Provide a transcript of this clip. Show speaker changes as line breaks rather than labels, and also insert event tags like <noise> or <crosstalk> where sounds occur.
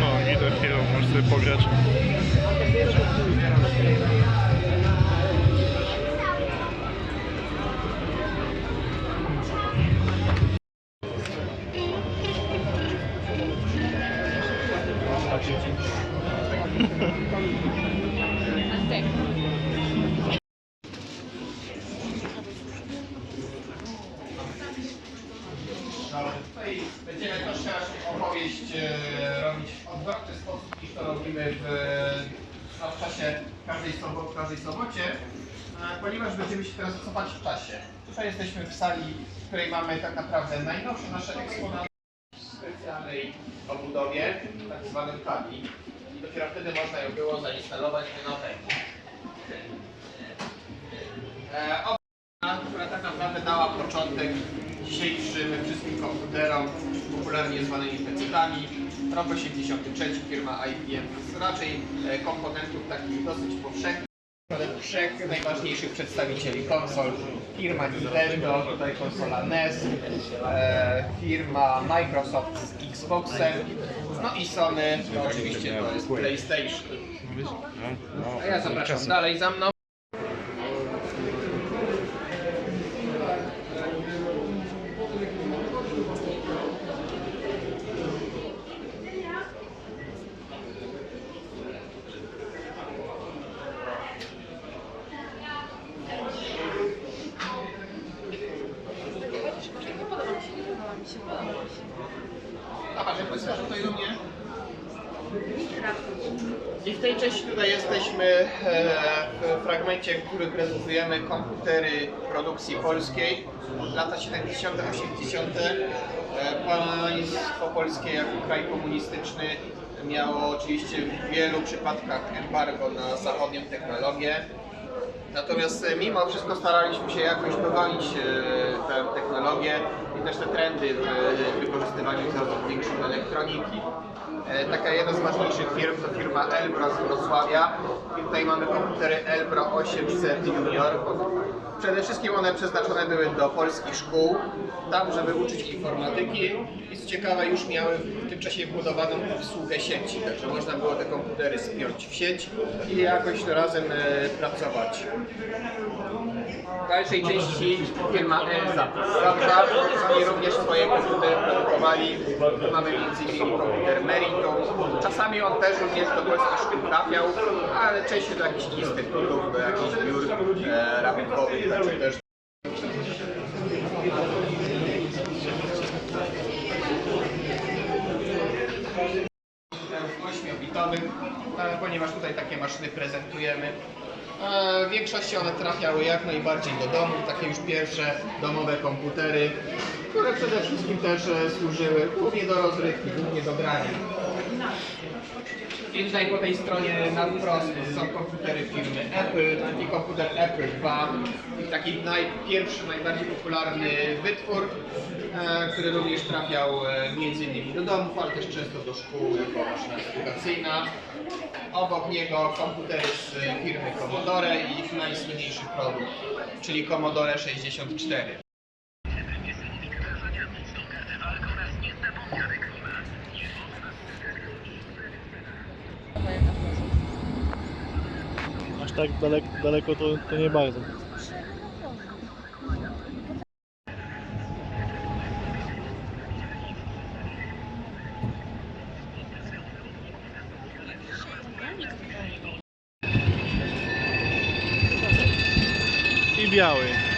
No, Guitar Hero, możesz sobie pograć.
Tutaj <laughs> odwrotny sposób niż to robimy w, no, w czasie każdej, sobo, każdej sobocie, e, ponieważ będziemy się teraz cofać w czasie. Tutaj jesteśmy w sali, w której mamy tak naprawdę najnowsze nasze eksponaty w specjalnej obudowie, tak zwanym tabi. I dopiero wtedy można ją było zainstalować na nowej. E, obudowa, która tak naprawdę dała początek wszystkim komputerom, popularnie zwanymi PC-tami. Rok 83 firma IBM z raczej e, komponentów takich dosyć powszechnych. Trzech najważniejszych przedstawicieli konsol. Firma Nintendo, tutaj konsola NES, e, firma Microsoft z Xboxem, no i Sony, oczywiście to jest PlayStation. A ja zapraszam dalej za mną. A że Państwo tutaj do mnie? I w tej części tutaj jesteśmy e, w fragmencie, w którym prezentujemy komputery produkcji polskiej. Lata 70., 80. E, Państwo polskie jako kraj komunistyczny miało oczywiście w wielu przypadkach embargo na zachodnią technologię. Natomiast e, mimo wszystko staraliśmy się jakoś e, tę technologię i też te trendy wykorzystywaniu coraz większej elektroniki. E, Taka jedna z ważniejszych firm to firma Elbro z Wrocławia. I tutaj mamy komputery Elbro 800 Junior. Przede wszystkim one przeznaczone były do polskich szkół, tam żeby uczyć informatyki i co ciekawe już miały w tym czasie wbudowaną obsługę sieci, także można było te komputery spiąć w sieć i jakoś razem e, pracować. W dalszej części firma ESA z Zabrza, oni również swoje komputery produkowali. Mamy m.in. komputer Meritum. Czasami on też również do polskich szkół trafiał, ale częściej do jakichś instytutów, do jakichś biur e, rabunkowych, także też ośmiobitowych, e, ponieważ tutaj takie maszyny prezentujemy. E, W większości one trafiały jak najbardziej do domu, takie już pierwsze domowe komputery, które przede wszystkim też e, służyły głównie do rozrywki, głównie do grania. I tutaj po tej stronie na wprost są komputery firmy Apple i komputer Apple II. Taki najpierwszy, najbardziej popularny wytwór, e, który również trafiał e, między innymi do domów, ale też często do szkół jako maszyna edukacyjna. Obok niego komputery z firmy Commodore i ich najsłynniejszy produkt, czyli Commodore 64.
tak daleko, daleko to, to nie bardzo. I biały.